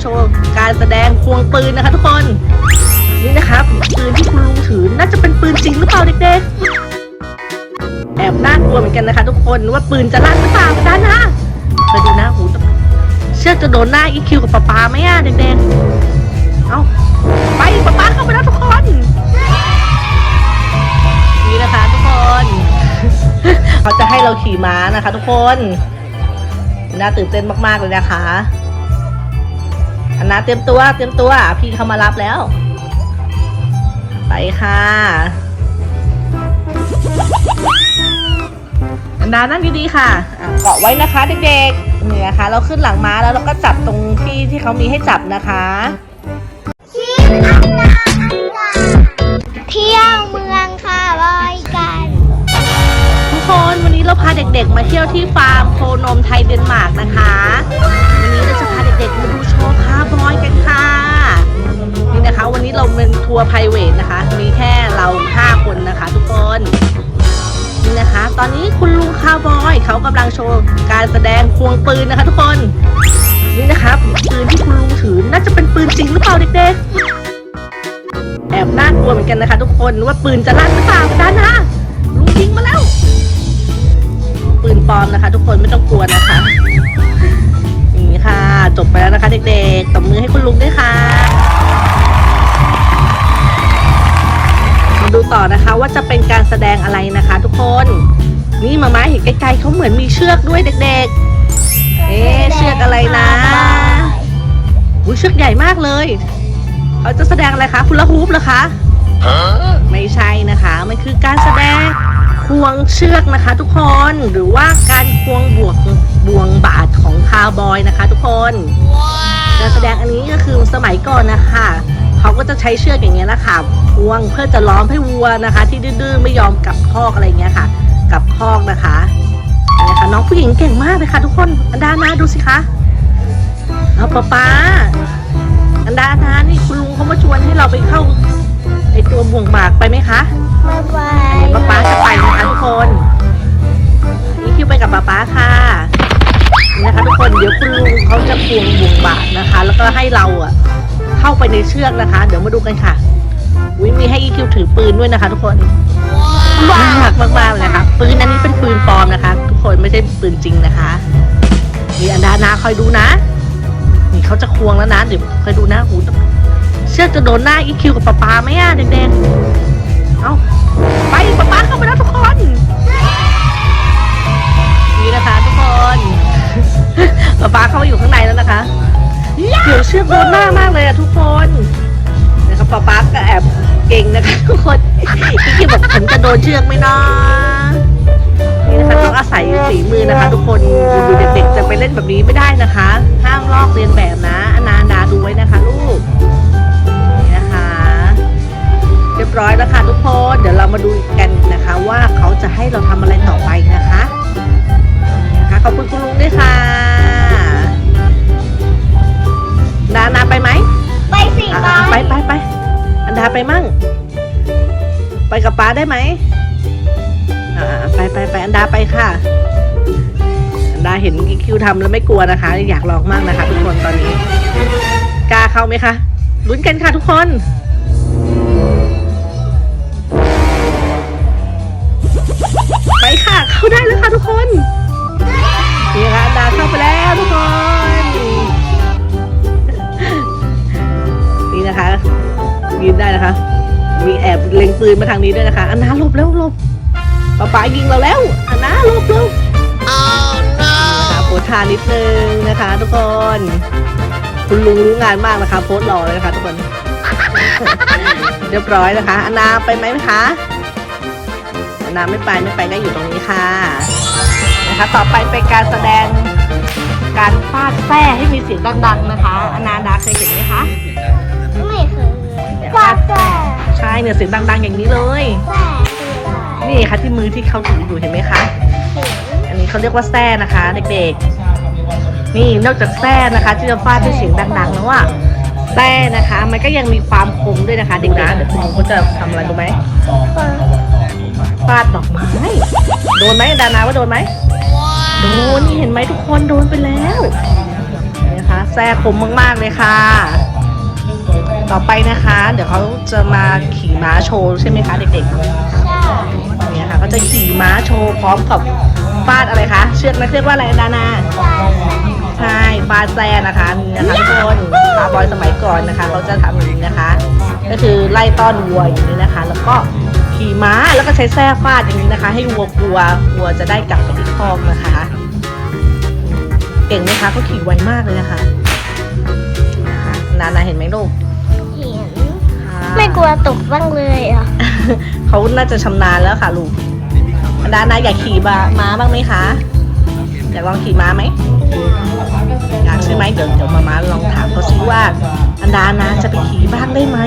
โชว์การแสดงควงปืนนะคะ ทุกคน นี่นะครับปืนที่คุณลุงถือน่าจะเป็นปืนจริงหรือเปล่าเด็กๆ แอบน่ากลัวเหมือนกันนะคะ ทุกคนว่าปืนจะลั่นหรือเปล่าด้านน้าไปดูนะหูเชื่อจะโดนหน้าอีคิวกับป๊าป๊าไหมอะเด็กๆ เอาไปป๊าป๊าเข้าไปแล้วทุกคน นี่นะคะทุกคนเขาจะให้เราขี่ม้านะคะ ทุกคนน่าตื่นเต้นมากๆเลยนะคะ อันนาเตรียมตัวเตรียมตัว พี่เขามารับแล้ว ไปค่ะอันดานั่งดีๆค่ะอะ เกาะไว้นะคะเด็กๆนี่นะคะ เราขึ้นหลังม้าแล้วเราก็จับตรงที่ที่เขามีให้จับนะคะเที่ยวเมืองค่ะบอยกันทุกคนวันนี้เราพาเด็กๆ มาเที่ยวที่ฟาร์มโคนมไทยเดนมาร์กนะคะ เขากำลังโชว์การแสดงควงปืนนะคะทุกคน นี่นะคะปืนที่คุณลุงถือน่าจะเป็นปืนจริงหรือเปล่าเด็กๆ แอบน่ากลัวเหมือนกันนะคะ ทุกคนว่าปืนจะลั่นหรือเปล่าด้านน้าลุงยิงมาแล้ว ปืนปลอมนะคะ ทุกคนไม่ต้องกลัวนะคะนี่ค่ะ จบไปแล้วนะคะ เด็กๆตบมือให้คุณลุงด้วยค่ะมาดูต่อนะคะว่าจะเป็นการแสดงอะไรนะคะ ทุกคน นี่มาม้าเห็นไกลๆเขาเหมือนมีเชือกด้วยเด็กๆ เอ๊ะเชือกอะไรนะอุ้ยเชือกใหญ่มากเลยเขาจะแสดงอะไรคะคุลฮูปเหรอคะไม่ใช่นะคะ มันคือการแสดงควงเชือกนะคะ ทุกคนหรือว่าการควงบวกบวงบาทของคาวบอยนะคะ ทุกคนการแสดงอันนี้ก็คือสมัยก่อนนะคะเขาก็จะใช้เชือกอย่างเงี้ยนะคะควงเพื่อจะล้อมให้วัวนะคะ ที่ดื้อๆไม่ยอมกลับคอกอะไรเงี้ยค่ะ กลับคอกนะคะอันนี้ค่ะน้องผู้หญิงเก่งมากเลยค่ะทุกคนอันดานาดูสิคะเอาป๊าป๊าอันดานานี่คุณลุงเขามาชวนให้เราไปเข้าไอตัวบ่วงบากไปไหมคะบ๊ายบายป๊าป๊าจะไปนะคะทุกคนนี่คิวไปกับป๊าป๊าค่ะนี่นะคะทุกคนเดี๋ยวคุณลุงเขาจะควงบ่วงบาทนะคะ แล้วก็ให้เราอะเข้าไปในเชือกนะคะ เดี๋ยวมาดูกันค่ะวิมีให้อีคิวถือปืนด้วยนะคะ ทุกคน น่ารักมากๆเลยนะคะปืนอันนี้เป็นปืนปลอมนะคะ ทุกคนไม่ใช่ปืนจริงนะคะนี่อันดานาคอยดูนะ นี่เขาจะควงแล้วนะเดี๋ยวคอยดูนะหูเชือกจะโดนหน้าอีคิวกับป๊าป๊าไหมอะเด็กๆเอาไปป๊าป๊าเข้าไปแล้วทุกคนนี่นะคะ ทุกคนป๊าป๊าเข้าอยู่ข้างในแล้วนะคะเดี๋ยวเชือกโดนหน้ามากเลยอะทุกคนนะครับป๊าป๊าก็แอบ เก่งนะคะทุกคนพี่คิวบอกผมจะโดนเชือกไหมนะนี่นะคะต้องอาศัยฝีมือนะคะ ทุกคนดูเด็กๆจะไปเล่นแบบนี้ไม่ได้นะคะ ห้ามลอกเรียนแบบนะอนาดา ไปกับป้าได้ไหมอ่าไปไปไปอันดาไปค่ะ อันดาเห็นคิวทำแล้วไม่กลัวนะคะ อยากลองมากนะคะ ทุกคนตอนนี้กล้าเข้าไหมคะลุ้นกันค่ะทุกคนไปค่ะเข้าได้แล้วค่ะทุกคนนี่ค่ะอันดาเข้าไปแล้วทุกคน นี่นะคะยืนได้นะคะ มีแอบเล็งปืนมาทางนี้ด้วยนะคะอันนาหลบแล้วหลบป๊าป๋ายิงเราแล้วอันนาหลบแล้วนะคะโพสท่านิดนึงนะคะ ทุกคน คุณลุงรู้งานมากนะคะ โพสรอเลยนะคะ ทุกคน เรียบร้อยนะคะอันนาไปไหมคะอันนาไม่ไปไม่ไปก็อยู่ตรงนี้ค่ะนะคะ ต่อไปเป็นการแสดงการฟาดแส้ให้มีเสียงดังๆนะคะ อนาดาเคยเห็นไหมคะ ไม่เคยฟาดแต่ใช่ เนี่ยเสียงดังๆอย่างนี้เลยแต่คืออะไรนี่ค่ะที่มือที่เขาถืออยู่เห็นไหมคะ อันนี้เขาเรียกว่าแส้นะคะเด็กๆ นี่นอกจากแส้นะคะ ที่จะฟาดด้วยเสียงดังๆแล้วอะแส้นะคะ มันก็ยังมีความคมด้วยนะคะเด็กนะเดี๋ยวคุณลุงเขาจะทำอะไรรู้ไหมฟาดดอกไม้โดนไหมดานาว่าโดนไหมโดนนี่เห็นไหมทุกคนโดนไปแล้วนี่นะคะแส้ส้คมมากๆเลยค่ะ ต่อไปนะคะ เดี๋ยวเขาจะมาขี่ม้าโชว์ใช่ไหมคะเด็กๆใช่เนี่ยค่ะก็จะขี่ม้าโชว์พร้อมกับฟาดอะไรคะเชือกนั้นเรียกว่าอะไรดานาใช่ฟาดแซ่นะคะนี่นะคะทุกคนคาร์บอยสมัยก่อนนะคะเขาจะทำอย่างนี้นะคะ ก็คือไล่ต้อนวัวอย่างนี้นะคะ แล้วก็ขี่ม้าแล้วก็ใช้แส้ฟาดอย่างนี้นะคะ ให้วัวกลัววัวจะได้กลับไปที่คอกนะคะ เก่งไหมคะเขาขี่ไวมากเลยนะคะนะคะนานาเห็นไหมลูก ลัวตกบ้างเลยอะ เขาน่าจะชำนาญแล้วค่ะลูกดานาอยากขี่ม้าม้าบ้างไหมคะ อยากลองขี่ม้าไหมอยากใช่ไหมเดี๋ยวเดี๋ยวมาม้าลองถามเขาซิว่าอันดานาจะไปขี่บ้างได้ไหม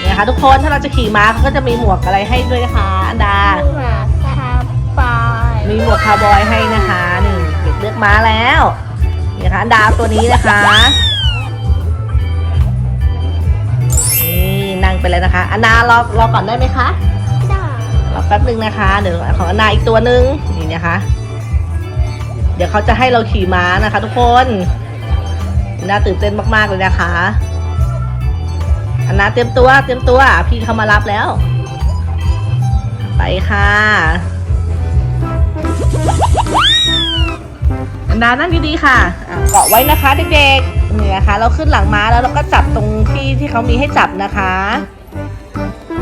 เนี่ยค่ะทุกคนถ้าเราจะขี่ม้าเขาก็จะมีหมวกอะไรให้ด้วยนะคะ อันดาหมาคาปายมีหมวกคาวบอยให้นะคะนี่เด็กเลือกม้าแล้วนี่นะคะอันดาเอาตัวนี้นะคะ ไปเลยนะคะอันดารอรอก่อนได้ไหมคะจ้ารอแป๊บหนึ่งนะคะเดี๋ยวของอันดาอีกตัวหนึ่งนี่นะคะ เดี๋ยวเขาจะให้เราขี่ม้านะคะ ทุกคนน่าตื่นเต้นมากๆเลยนะคะอันนาเตรียมตัวเตรียมตัว พี่เขามารับแล้ว ไปค่ะอันดานั่งดีๆค่ะอะเกาะไว้นะคะเด็กๆ นี่นะคะ เราขึ้นหลังม้าแล้วเราก็จับตรงที่ที่เขามีให้จับนะคะ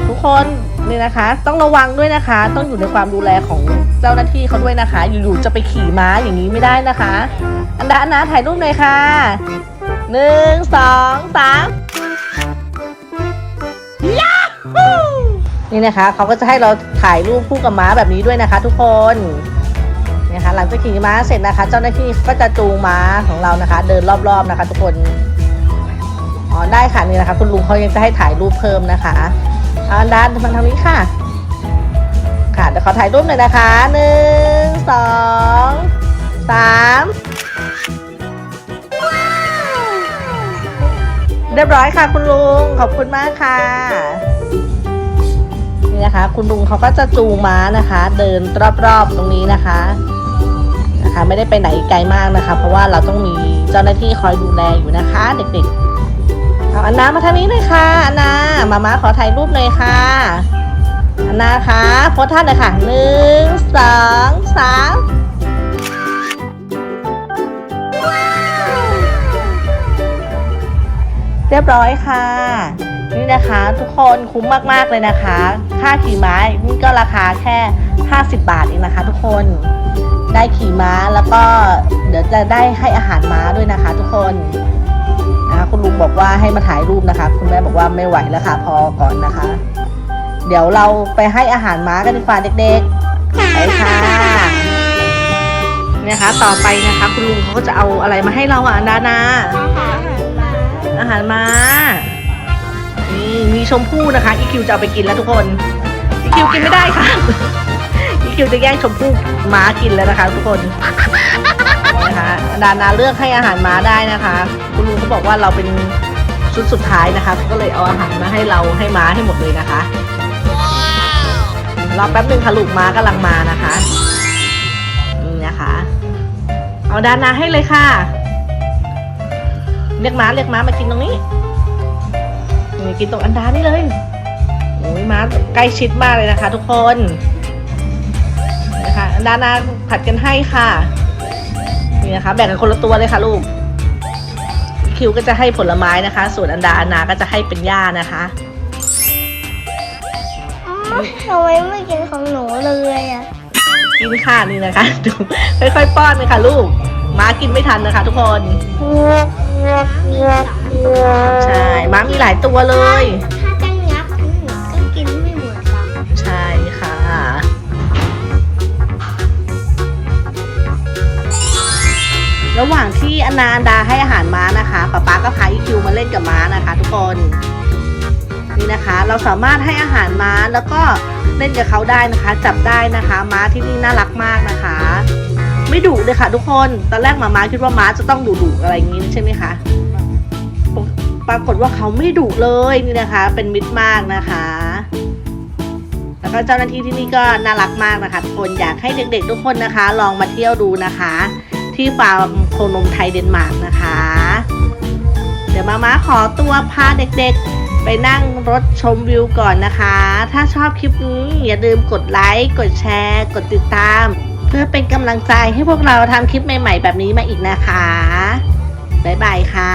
ทุกคนนี่นะคะ ต้องระวังด้วยนะคะ ต้องอยู่ในความดูแลของเจ้าหน้าที่เขาด้วยนะคะ อยู่ๆจะไปขี่ม้าอย่างนี้ไม่ได้นะคะ อันดานดาถ่ายรูปหน่อยค่ะหนึ่งสองสามยาฮูนี่นะคะเขาก็จะให้เราถ่ายรูปคู่กับม้าแบบนี้ด้วยนะคะ ทุกคน นะคะ หลังจากขี่ม้าเสร็จนะคะ เจ้าหน้าที่ก็จะจูงม้าของเรานะคะ เดินรอบๆนะคะ ทุกคนอ๋อได้ค่ะนี่นะคะ คุณลุงเขายังจะให้ถ่ายรูปเพิ่มนะคะเอาอันดานมาทางนี้ค่ะ ค่ะเดี๋ยวขอถ่ายรูปหน่อยนะคะหนึ่งสองสามเรียบร้อยค่ะ คุณลุงขอบคุณมากค่ะนี่นะคะ คุณลุงเขาก็จะจูงม้านะคะ เดินรอบๆตรงนี้นะคะ นะคะ ไม่ได้ไปไหนไกลมากนะคะ เพราะว่าเราต้องมีเจ้าหน้าที่คอยดูแลอยู่นะคะ เด็กๆเอาอันนามาทางนี้เลยค่ะอันนามามาขอถ่ายรูปหน่อยค่ะอันนาคะโพสท่านเลยค่ะหนึ่งสองสามเรียบร้อยค่ะนี่นะคะ ทุกคนคุ้มมากๆเลยนะคะ ค่าขี่ม้านี่ก็ราคาแค่ 50 บาทเองนะคะ ทุกคน ได้ขี่ม้าแล้วก็เดี๋ยวจะได้ให้อาหารม้าด้วยนะคะ ทุกคนนะคุณลุงบอกว่าให้มาถ่ายรูปนะคะ คุณแม่บอกว่าไม่ไหวแล้วค่ะ พอก่อนนะคะ เดี๋ยวเราไปให้อาหารม้ากันดีกว่าเด็กๆไปค่ะเนี่ยนะคะต่อไปนะคะ คุณลุงเขาก็จะเอาอะไรมาให้เราอะนดานาอาหารม้านี่มีชมพู่นะคะอีคิวจะเอาไปกินแล้วทุกคนอีคิวกินไม่ได้ค่ะ อีคิวจะแย่งชมพู่ม้ากินแล้วนะคะ ทุกคนนะคะดานาเลือกให้อาหารม้าได้นะคะ คุณลุงเขาบอกว่าเราเป็นชุดสุดท้ายนะคะก็เลยเอาอาหารมาให้เราให้ม้าให้หมดเลยนะคะรอแป๊บหนึ่งค่ะลูกม้ากำลังมานะคะนี่นะคะ เอาดานาให้เลยค่ะ เรียกม้าเรียกม้ามากินตรงนี้นี่กินตรงอันดานี่เลยโอ้ยม้าใกล้ชิดมากเลยนะคะ ทุกคน ดานาผัดกันให้ค่ะ นี่นะคะ แบ่งกันคนละตัวเลยค่ะลูก คิวก็จะให้ผลไม้นะคะ ส่วนอันดาอันนาก็จะให้เป็นหญ้านะคะทำไมไม่กินของหนูเลยอะ กินค่ะนี่นะคะดูค่อยๆป้อนเลยค่ะลูก ม้ากินไม่ทันนะคะ ทุกคน ใช่ ม้ามีหลายตัวเลย ระหว่างที่อนาอันดาให้อาหารม้านะคะป๊าป๊าก็พาอีคิวมาเล่นกับม้านะคะ ทุกคนนี่นะคะ เราสามารถให้อาหารม้าแล้วก็เล่นกับเขาได้นะคะ จับได้นะคะ ม้าที่นี่น่ารักมากนะคะ ไม่ดุเลยค่ะ ทุกคนตอนแรกหมาม้าคิดว่าม้าจะต้องดุดุๆอะไรอย่างนี้ใช่ไหมคะปรากฏว่าเขาไม่ดุเลยนี่นะคะ เป็นมิตรมากนะคะ แล้วก็เจ้าหน้าที่ที่นี่ก็น่ารักมากนะคะทุกคนอยากให้เด็กๆ ทุกคนนะคะ ลองมาเที่ยวดูนะคะ ที่ฟาร์มโคนมไทยเดนมาร์กนะคะ เดี๋ยวมามาขอตัวพาเด็กๆ ไปนั่งรถชมวิวก่อนนะคะ ถ้าชอบคลิปนี้อย่าลืมกดไลค์ กดแชร์ กดติดตาม เพื่อเป็นกำลังใจให้พวกเราทำคลิปใหม่ๆ แบบนี้มาอีกนะคะ บ๊ายบายค่ะ